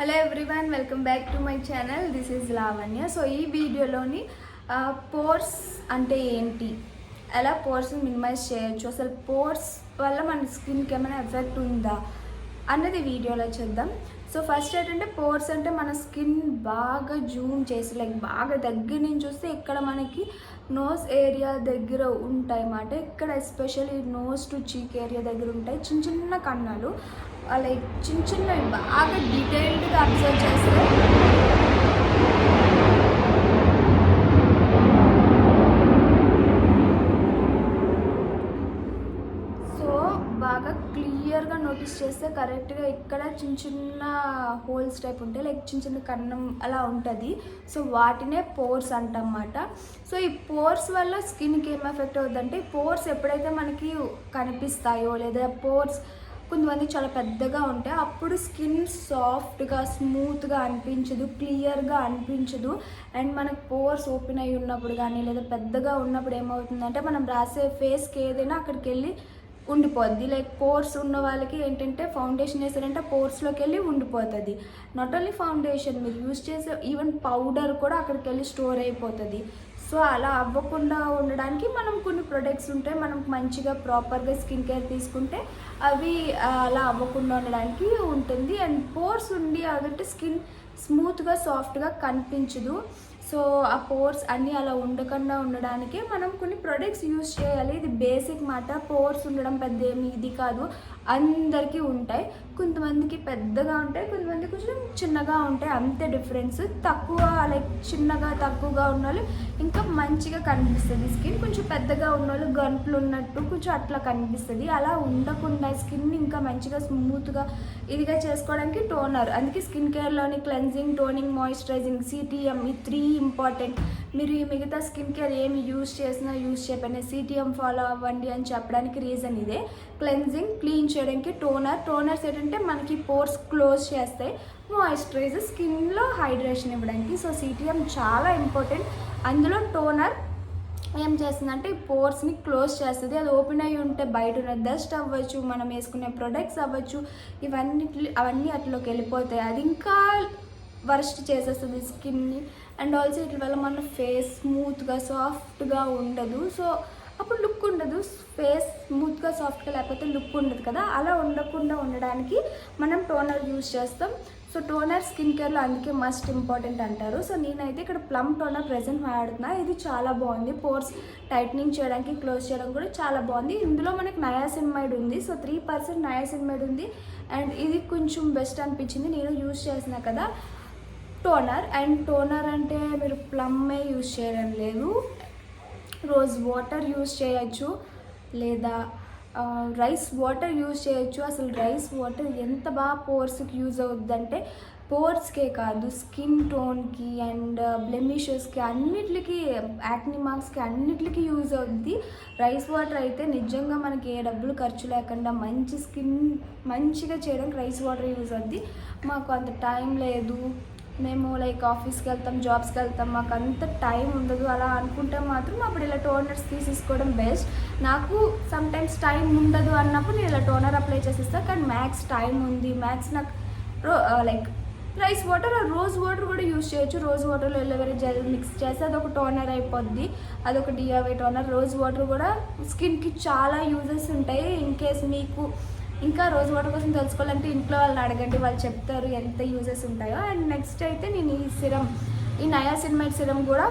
Hello everyone welcome back to my channel this is Lavanya so ఈ వీడియోలోని pores అంటే ఏంటి? ఎలా పోర్స్ని మినిమైజ్ చేయొచ్చు? అసలు పోర్స్ వల్ల మన స్కిన్కి ఏమైనా ఎఫెక్ట్ ఉందా? అన్నది వీడియోలో చూద్దాం. సో ఫస్ట్ ఏంటంటే పోర్స్ అంటే మన స్కిన్ బాగా జూమ్ చేసి లైక్ బాగా దగ్గర నుంచి చూస్తే ఇక్కడ మనకి నోస్ ఏరియా దగ్గర ఉంటాయి అన్నమాట ఇక్కడ especially nose to cheek area దగ్గర ఉంటాయి. చిన్న చిన్న కన్నాలు. లైక్ చిన్న చిన్నవి బాగా డీటెయిల్డ్గా అబ్జర్వ్ చేస్తే సో బాగా క్లియర్గా నోటీస్ చేస్తే కరెక్ట్గా ఇక్కడ చిన్న చిన్న హోల్స్ టైప్ ఉంటాయి లైక్ చిన్న చిన్న కన్నం అలా ఉంటుంది. సో వాటినే పోర్స్ అంటమాట. సో ఈ పోర్స్ వల్ల స్కిన్కి ఏం ఎఫెక్ట్ అవుతుందంటే పోర్స్ ఎప్పుడైతే మనకి కనిపిస్తాయో లేదా పోర్స్ కొంతమంది చాలా పెద్దగా ఉంటాయి. అప్పుడు స్కిన్ సాఫ్ట్గా స్మూత్గా అనిపించదు క్లియర్గా అనిపించదు. అండ్ మనకు పోర్స్ ఓపెన్ అయి ఉన్నప్పుడు కానీ లేదా పెద్దగా ఉన్నప్పుడు ఏమవుతుందంటే మనం రాసే ఫేస్కి ఏదైనా అక్కడికి వెళ్ళి ఉండిపోద్ది. లైక్ పోర్స్ ఉన్న వాళ్ళకి ఏంటంటే ఫౌండేషన్ వేసారంటే పోర్స్లోకి వెళ్ళి ఉండిపోతుంది. నాట్ ఓన్లీ ఫౌండేషన్ మీరు యూస్ చేసే ఈవెన్ పౌడర్ కూడా అక్కడికి వెళ్ళి స్టోర్ అయిపోతుంది. సో అలా అవ్వకుండా ఉండడానికి మనం కొన్ని ప్రొడక్ట్స్ ఉంటాయి మనం మంచిగా ప్రాపర్గా స్కిన్ కేర్ తీసుకుంటే అవి అలా అవ్వకుండా ఉండడానికి ఉంటుంది. అండ్ పోర్స్ ఉండి అదంటే స్కిన్ స్మూత్గా సాఫ్ట్గా కనిపించదు. సో ఆ పోర్స్ అన్నీ అలా ఉండకుండా ఉండడానికి మనం కొన్ని ప్రొడక్ట్స్ యూజ్ చేయాలి. ఇది బేసిక్ మాట. పోర్స్ ఉండడం పెద్ద ఏమి ఇది కాదు. అందరికీ ఉంటాయి. కొంతమందికి పెద్దగా ఉంటాయి కొంతమంది కొంచెం చిన్నగా ఉంటాయి. అంతే డిఫరెన్స్. తక్కువ లైక్ చిన్నగా తక్కువగా ఉన్న వాళ్ళు ఇంకా మంచిగా కనిపిస్తుంది. స్కిన్ కొంచెం పెద్దగా ఉన్న వాళ్ళు గంటలు ఉన్నట్టు కొంచెం అట్లా కనిపిస్తుంది. అలా ఉండకుండా స్కిన్ ఇంకా మంచిగా స్మూత్గా ఇదిగా చేసుకోవడానికి టోనర్. అందుకే స్కిన్ కేర్లోని క్లెన్జింగ్ టోనింగ్ మాయిశ్చరైజింగ్ సిటిఎం ఈ త్రీ ఇంపార్టెంట్. మీరు ఈ మిగతా స్కిన్ కేర్ ఏమి యూజ్ చేసినా యూజ్ చేయకపోయినా సిటిఎం ఫాలో అవ్వండి అని చెప్పడానికి రీజన్ ఇదే. క్లెన్జింగ్ క్లీన్ చేయడానికి టోనర్. టోనర్స్ ఏంటంటే మనకి పోర్స్ క్లోజ్ చేస్తాయి మాయిశ్చరైజర్ స్కిన్లో హైడ్రేషన్ ఇవ్వడానికి. సో సిటిఎం చాలా ఇంపార్టెంట్. అందులో టోనర్ ఏం చేస్తుందంటే ఈ పోర్స్ని క్లోజ్ చేస్తుంది. అది ఓపెన్ అయ్యి ఉంటే బయట ఉన్న డస్ట్ అవ్వచ్చు మనం వేసుకునే ప్రొడక్ట్స్ అవ్వచ్చు ఇవన్నీ అవన్నీ అట్లోకి వెళ్ళిపోతాయి. అది ఇంకా వర్స్ట్ చేసేస్తుంది స్కిన్ని. అండ్ ఆల్సో వీటి వల్ల మన ఫేస్ స్మూత్గా సాఫ్ట్గా ఉండదు. సో అప్పుడు లుక్ ఉండదు. ఫేస్ స్మూత్గా సాఫ్ట్గా లేకపోతే లుక్ ఉండదు కదా. అలా ఉండకుండా ఉండడానికి మనం టోనర్ యూజ్ చేస్తాం. సో టోనర్ స్కిన్ కేర్లో అందుకే మస్ట్ ఇంపార్టెంట్ అంటారు. సో నేనైతే ఇక్కడ ప్లమ్ టోనర్ ప్రెజెంట్ వాడుతున్నా. ఇది చాలా బాగుంది. పోర్స్ టైట్నింగ్ చేయడానికి క్లోజ్ చేయడం కూడా చాలా బాగుంది. ఇందులో మనకి నయాసిన్మైడ్ ఉంది. సో త్రీ పర్సెంట్ నయాసిన్మైడ్ ఉంది. అండ్ ఇది కొంచెం బెస్ట్ అనిపించింది. నేను యూజ్ చేసిన కదా. టోనర్. అండ్ టోనర్ అంటే మీరు ప్లమ్మే యూజ్ చేయడం లేదు. రోజ్ వాటర్ యూజ్ చేయొచ్చు. లేదా రైస్ వాటర్ యూజ్ చేయొచ్చు. అసలు రైస్ వాటర్ ఎంత బాగా పోర్స్కి యూజ్ అవుద్దంటే పోర్స్కే కాదు స్కిన్ టోన్కి అండ్ బ్లెమిషెస్కి అన్నిటికి యాక్ని మార్క్స్కి అన్నిటికి యూజ్ అవుద్ది. రైస్ వాటర్ అయితే నిజంగా మనకి ఏ డబ్బులు ఖర్చు లేకుండా మంచి స్కిన్ మంచిగా చేయడానికి రైస్ వాటర్ యూజ్ అవుద్ది. మాకు అంత టైం లేదు. మేము లైక్ ఆఫీస్కి వెళ్తాం జాబ్స్కి వెళ్తాం మాకు అంత టైం ఉండదు. అలా అనుకుంటే మాత్రం అప్పుడు ఇలా టోనర్స్ తీసేసుకోవడం బెస్ట్ నాకు సమ్ టైమ్స్ టైం ఉండదు అన్నప్పుడు నేను ఇలా టోనర్ అప్లై చేసేస్తాను కానీ మ్యాక్స్ టైం ఉంది. మ్యాక్స్ నాకు like rice water rose water కూడా యూజ్ చేయొచ్చు. రోజ్ వాటర్లో ఎల్లవరీ జెల్ మిక్స్ చేస్తే అదొక టోనర్ అయిపోద్ది. అదొక డిఆర్ఐ టోనర్ రోజ్ వాటర్ కూడా స్కిన్కి చాలా యూజెస్ ఉంటాయి. ఇన్ కేస్ మీకు ఇంకా రోజు వాటర్ కోసం తెలుసుకోవాలంటే ఇంట్లో వాళ్ళని అడగండి వాళ్ళు చెప్తారు ఎంత యూజెస్ ఉంటాయో. అండ్ నెక్స్ట్ అయితే నేను ఈ సిరం ఈ నయాసిన్మైడ్ సిరం కూడా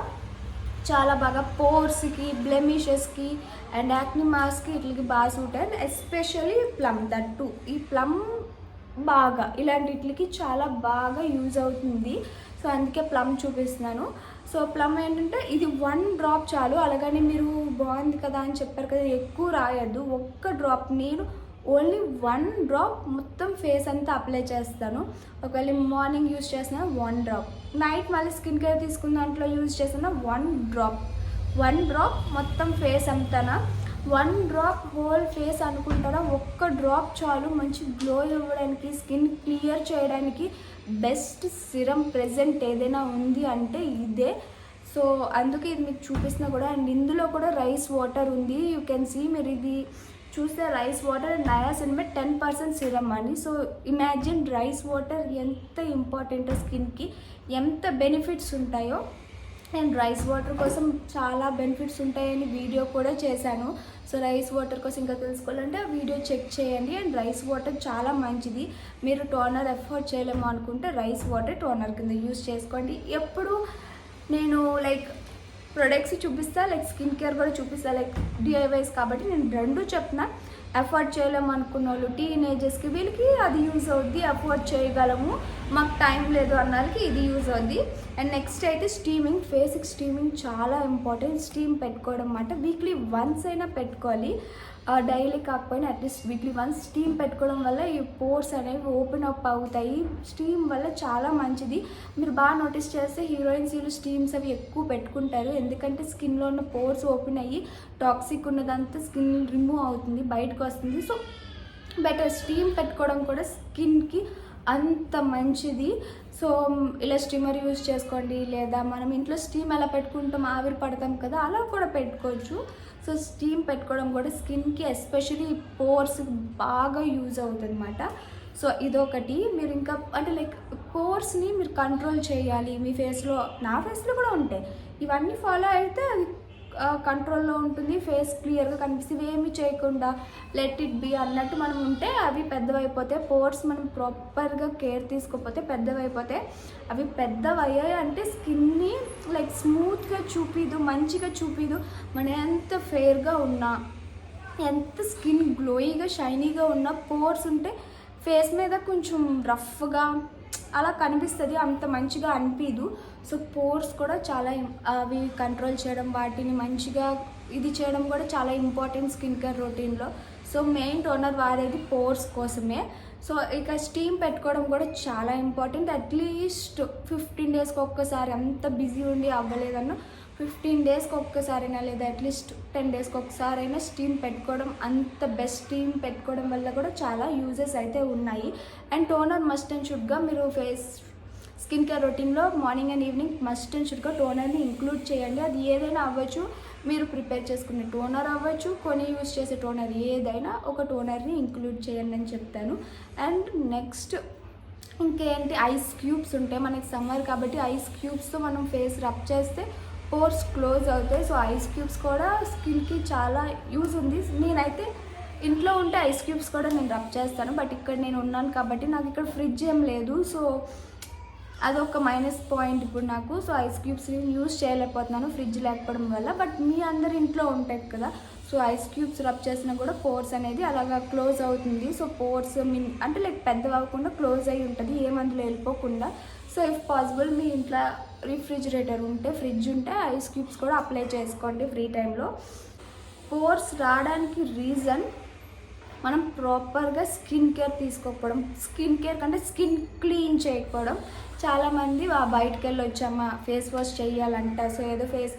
చాలా బాగా పోర్స్కి బ్లెమిషెస్కి అండ్ యాక్ని మాస్కి వీటికి బాగా suit and especially plum that to ఈ ప్లమ్ బాగా ఇలాంటి వీటికి చాలా బాగా యూజ్ అవుతుంది. సో అందుకే ప్లమ్ చూపిస్తున్నాను. సో ప్లమ్ ఏంటంటే ఇది వన్ డ్రాప్ చాలు. అలాగని మీరు బాగుంది కదా అని చెప్పారు కదా ఎక్కువ రాయద్దు. ఒక్క డ్రాప్ నేను ఓన్లీ వన్ డ్రాప్ మొత్తం ఫేస్ అంతా అప్లై చేస్తాను. ఒకవేళ మార్నింగ్ యూజ్ చేసిన వన్ డ్రాప్. నైట్ మళ్ళీ స్కిన్ కేర్ తీసుకున్న దాంట్లో యూజ్ చేసిన వన్ డ్రాప్. వన్ డ్రాప్ మొత్తం ఫేస్ అంతానా? వన్ డ్రాప్ హోల్ ఫేస్ అనుకుంటారా ఒక్క డ్రాప్ చాలు. మంచి గ్లో ఇవ్వడానికి స్కిన్ క్లియర్ చేయడానికి బెస్ట్ సిరం ప్రెజెంట్ ఏదైనా ఉంది అంటే ఇదే. సో అందుకే ఇది మీకు చూపిస్తున్నా కూడా. అండ్ ఇందులో కూడా రైస్ వాటర్ ఉంది. యూ కెన్ సీ మీరు ఇది చూస్తే rice water and niacin ten percent serum అని సో ఇమాజిన్ రైస్ వాటర్ ఎంత ఇంపార్టెంట్ స్కిన్కి ఎంత బెనిఫిట్స్ ఉంటాయో. నేను రైస్ వాటర్ కోసం చాలా బెనిఫిట్స్ ఉంటాయని వీడియో కూడా చేశాను. సో రైస్ వాటర్ కోసం ఇంకా తెలుసుకోవాలంటే ఆ వీడియో చెక్ చేయండి. అండ్ రైస్ వాటర్ చాలా మంచిది. మీరు టోనర్ ఎఫర్ట్ చేయలేము అనుకుంటే రైస్ వాటర్ టోనర్ కింద యూస్ చేసుకోండి. ఎప్పుడు నేను లైక్ ప్రొడక్ట్స్ చూపిస్తా లైక్ స్కిన్ కేర్ కూడా చూపిస్తా లైక్ డిఐవైస్ కాబట్టి నేను రెండు చెప్తున్నాను ఎఫర్ట్ చేయలేము అనుకున్న వాళ్ళు టీనేజర్స్కి వీళ్ళకి అది యూజ్ అవుద్ది ఎఫర్ట్ చేయగలము. మాకు టైం లేదు అన్న వాళ్ళకి ఇది యూజ్ అవుద్ది. అండ్ నెక్స్ట్ అయితే స్టీమింగ్ ఫేస్కి స్టీమింగ్ చాలా ఇంపార్టెంట్ స్టీమ్ పెట్టుకోవడం అన్నమాట వీక్లీ వన్స్ అయినా పెట్టుకోవాలి. డైలీ కాకపోయినా అట్లీస్ట్ వీక్లీ వన్స్ స్టీమ్ పెట్టుకోవడం వల్ల ఈ పోర్స్ అనేవి ఓపెన్ అప్ అవుతాయి. స్టీమ్ వల్ల చాలా మంచిది. మీరు బాగా నోటీస్ చేస్తే హీరోయిన్స్ వీళ్ళు స్టీమ్స్ అవి ఎక్కువ పెట్టుకుంటారు. ఎందుకంటే స్కిన్లో ఉన్న పోర్స్ ఓపెన్ అయ్యి టాక్సిక్ ఉన్నదంతా స్కిన్ రిమూవ్ అవుతుంది బయటకు వస్తుంది. సో బెటర్ స్టీమ్ పెట్టుకోవడం కూడా స్కిన్కి అంత మంచిది. సో ఇలా స్టీమర్ యూజ్ చేసుకోండి. లేదా మనం ఇంట్లో స్టీమ్ ఎలా పెట్టుకుంటాం ఆవిరి పడతాం కదా అలా కూడా పెట్టుకోవచ్చు. సో స్టీమ్ పెట్టుకోవడం కూడా స్కిన్కి ఎస్పెషలీ పోర్స్ బాగా యూజ్ అవుతుంది అనమాట సో ఇదొకటి. మీరు ఇంకా అంటే లైక్ పోర్స్ని మీరు కంట్రోల్ చేయాలి. మీ ఫేస్లో నా ఫేస్లో కూడా ఉంటాయి. ఇవన్నీ ఫాలో అయితే అది కంట్రోల్లో ఉంటుంది ఫేస్ క్లియర్గా కనిపిస్తుంది. ఏమి చేయకుండా లెట్ ఇట్ బి అన్నట్టు మనం ఉంటే అవి పెద్దవైపోతే పోర్స్ మనం ప్రాపర్గా కేర్ తీసుకోకపోతే పెద్దవైపోతే అవి పెద్దవయ్యాయి అంటే స్కిన్ని లైక్ స్మూత్గా చూపిదు మంచిగా చూపిదు. మనం ఎంత ఫేర్గా ఉన్నా ఎంత స్కిన్ గ్లోయిగా షైనీగా ఉన్న పోర్స్ ఉంటే ఫేస్ మీద కొంచెం రఫ్గా అలా కనిపిస్తుంది అంత మంచిగా అనిపించదు సో పోర్స్ కూడా చాలా అవి కంట్రోల్ చేయడం వాటిని మంచిగా ఇది చేయడం కూడా చాలా ఇంపార్టెంట్ స్కిన్ కేర్ రొటీన్లో. సో మెయిన్ టోనర్ వాడేది పోర్స్ కోసమే. సో ఇక స్టీమ్ పెట్టుకోవడం కూడా చాలా ఇంపార్టెంట్. అట్లీస్ట్ ఫిఫ్టీన్ డేస్కి ఒక్కసారి అంత బిజీ ఉండి అవ్వలేదన్నా ఫిఫ్టీన్ డేస్కి ఒక్కసారైనా లేదా అట్లీస్ట్ టెన్ డేస్కి ఒకసారైనా స్టీమ్ పెట్టుకోవడం అంత బెస్ట్ స్టీమ్ పెట్టుకోవడం వల్ల కూడా చాలా యూజెస్ అయితే ఉన్నాయి. అండ్ టోనర్ మస్ట్ అండ్ షుడ్గా మీరు ఫేస్ స్కిన్ కేర్ రొటీన్లో morning and evening must and షుడ్గా టోనర్ని ఇంక్లూడ్ చేయండి. అది ఏదైనా అవ్వచ్చు మీరు ప్రిపేర్ చేసుకునే టోనర్ అవ్వచ్చు కొని యూజ్ చేసే టోనర్ ఏదైనా ఒక టోనర్ని ఇంక్లూడ్ చేయండి అని చెప్తాను. అండ్ నెక్స్ట్ ఇంకేంటి? ఐస్ క్యూబ్స్ ఉంటాయి. మనకి సమ్మర్ కాబట్టి ఐస్ క్యూబ్స్తో మనం ఫేస్ రబ్ చేస్తే పోర్స్ క్లోజ్ అవుతాయి. సో ఐస్ క్యూబ్స్ కూడా స్కిన్కి చాలా యూజ్ ఉంది. నేనైతే ఇంట్లో ఉంటే ఐస్ క్యూబ్స్ కూడా నేను రబ్ చేస్తాను. బట్ ఇక్కడ నేను ఉన్నాను కాబట్టి నాకు ఇక్కడ ఫ్రిడ్జ్ ఏం లేదు. సో అదొక మైనస్ పాయింట్ ఇప్పుడు నాకు. సో ఐస్ క్యూబ్స్ యూస్ చేయలేకపోతున్నాను ఫ్రిడ్జ్ లేకపోవడం వల్ల. బట్ మీ అందరి ఇంట్లో ఉంటాయి కదా. సో ఐస్ క్యూబ్స్ రబ్ చేసినా కూడా పోర్స్ అనేది అలాగా క్లోజ్ అవుతుంది. సో పోర్స్ మీ అంటే లైక్ పెద్దవి అవ్వకుండా క్లోజ్ అయి ఉంటుంది. ఏ మందులు వెళ్ళిపోకుండా. సో ఇఫ్ పాసిబుల్ మీ ఇంట్లో రిఫ్రిజిరేటర్ ఉంటే ఫ్రిడ్జ్ ఉంటే ఐస్ క్యూబ్స్ కూడా అప్లై చేసుకోండి ఫ్రీ టైంలో పోర్స్ రావడానికి రీజన్ మనం ప్రాపర్గా స్కిన్ కేర్ తీసుకోకపోవడం. స్కిన్ కేర్ కంటే స్కిన్ క్లీన్ చేయకపోవడం. చాలామంది బయటకు బయటికి వెళ్ళి వచ్చామా? ఫేస్ వాష్ చేయాలంట సో ఏదో ఫేస్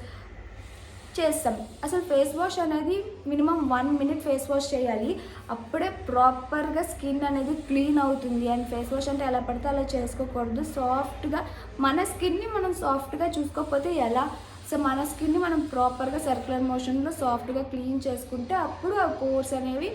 చేస్తాం. అసలు ఫేస్ వాష్ అనేది minimum one minute face wash చేయాలి. అప్పుడే ప్రాపర్గా స్కిన్ అనేది క్లీన్ అవుతుంది. అండ్ ఫేస్ వాష్ అంటే ఎలా పడితే అలా చేసుకోకూడదు. సాఫ్ట్గా మన స్కిన్ని మనం సాఫ్ట్గా చూసుకోకపోతే ఎలా సో మన స్కిన్ని మనం ప్రాపర్గా సర్క్యులర్ మోషన్లో సాఫ్ట్గా క్లీన్ చేసుకుంటే అప్పుడు ఆ పోర్స్ అనేవి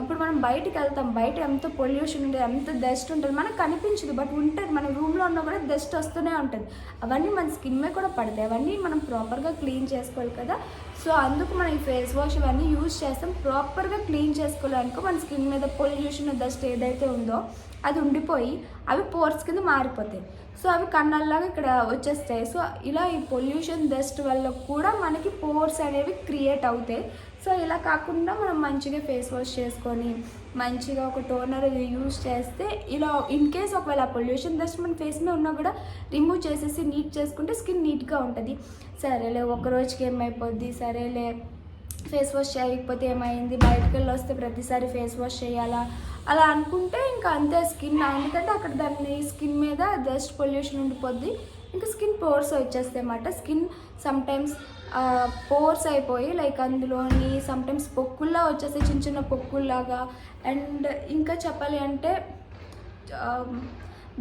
ఇప్పుడు మనం బయటకు వెళ్తాం బయట ఎంత పొల్యూషన్ ఉంటుంది ఎంత డస్ట్ ఉంటుంది మనకు కనిపించదు బట్ ఉంటుంది. మన రూమ్లో ఉన్నా కూడా డస్ట్ వస్తూనే ఉంటుంది. అవన్నీ మన స్కిన్ మీద కూడా పడతాయి. అవన్నీ మనం ప్రాపర్గా క్లీన్ చేసుకోవాలి కదా. సో అందుకు మనం ఈ ఫేస్ వాష్ ఇవన్నీ యూజ్ చేస్తాం. ప్రాపర్గా క్లీన్ చేసుకోవాలనుకో మన స్కిన్ మీద పొల్యూషన్ డస్ట్ ఏదైతే ఉందో అది ఉండిపోయి అవి పోర్స్ కింద మారిపోతాయి. సో అవి కన్నాల్లాగా ఇక్కడ వచ్చేస్తాయి. సో ఇలా ఈ పొల్యూషన్ డస్ట్ వల్ల కూడా మనకి పోర్స్ అనేవి క్రియేట్ అవుతాయి. సో ఇలా కాకుండా మనం మంచిగా ఫేస్ వాష్ చేసుకొని మంచిగా ఒక టోనర్ యూజ్ చేస్తే ఇలా ఇన్ కేస్ ఒకవేళ పొల్యూషన్ డస్ట్ మన ఫేస్ మీద ఉన్నా కూడా రిమూవ్ చేసేసి నీట్ చేసుకుంటే స్కిన్ నీట్గా ఉంటుంది. సరేలే ఒక రోజుకి ఏమైపోద్ది? సరేలే ఫేస్ వాష్ చేయకపోతే ఏమైంది? బయటకు వెళ్ళి వస్తే ప్రతిసారి ఫేస్ వాష్ చేయాలా? అలా అనుకుంటే ఇంకా అంతే స్కిన్ ఎందుకంటే అక్కడ దాన్ని స్కిన్ మీద డస్ట్ పొల్యూషన్ ఉండిపోద్ది. ఇంకా స్కిన్ పోర్స్ వచ్చేస్తాయి అన్నమాట. స్కిన్ సమ్టైమ్స్ పోర్స్ అయిపోయి లైక్ అందులోని సమ్టైమ్స్ పొక్కుల్లా వచ్చేస్తాయి చిన్న చిన్న పొక్కుల్లాగా. అండ్ ఇంకా చెప్పాలి అంటే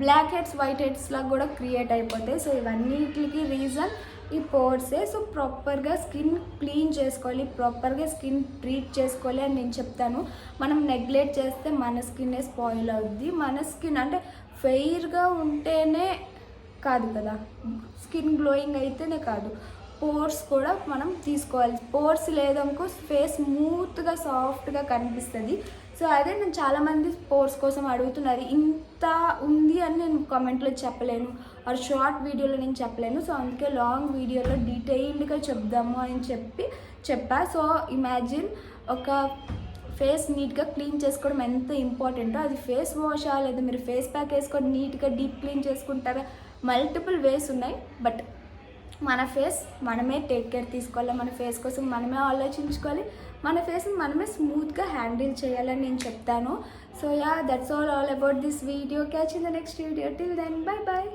బ్లాక్ హెడ్స్ వైట్ హెడ్స్ లాగా కూడా క్రియేట్ అయిపోతాయి. సో ఇవన్నిటికి రీజన్ ఈ పోర్సే సో ప్రాపర్గా స్కిన్ క్లీన్ చేసుకోవాలి ప్రాపర్గా స్కిన్ ట్రీట్ చేసుకోవాలి అని నేను చెప్తాను. మనం నెగ్లెక్ట్ చేస్తే మన స్కిన్నే స్పాయిల్ అవుద్ది. మన స్కిన్ అంటే ఫెయిర్గా ఉంటేనే కాదు కదా. స్కిన్ గ్లోయింగ్ అయితేనే కాదు. పోర్స్ కూడా మనం తీసుకోవాలి. పోర్స్ లేదనుకో ఫేస్ స్మూత్గా సాఫ్ట్గా కనిపిస్తుంది. సో అదే నేను చాలామంది స్పోర్ట్స్ కోసం అడుగుతున్నారు ఇంత ఉంది అని నేను కామెంట్లో చెప్పలేను. ఆర్ షార్ట్ వీడియోలో నేను చెప్పలేను. సో అందుకే లాంగ్ వీడియోలో డీటెయిల్డ్గా చెప్దాము అని చెప్పి చెప్పా. సో ఇమాజిన్ ఒక ఫేస్ నీట్గా క్లీన్ చేసుకోవడం ఎంత ఇంపార్టెంటో అది ఫేస్ వాషా లేదా మీరు ఫేస్ ప్యాక్ వేసుకొని నీట్గా డీప్ క్లీన్ చేసుకుంటారా? మల్టిపుల్ వేస్ ఉన్నాయి. బట్ మన ఫేస్ మనమే టేక్ కేర్ తీసుకోవాలి. మన ఫేస్ కోసం మనమే ఆలోచించుకోవాలి. మన ఫేస్ని మనమే స్మూత్గా హ్యాండిల్ చేయాలని నేను చెప్తాను. So yeah that's all all about this video catch in the next video till then bye bye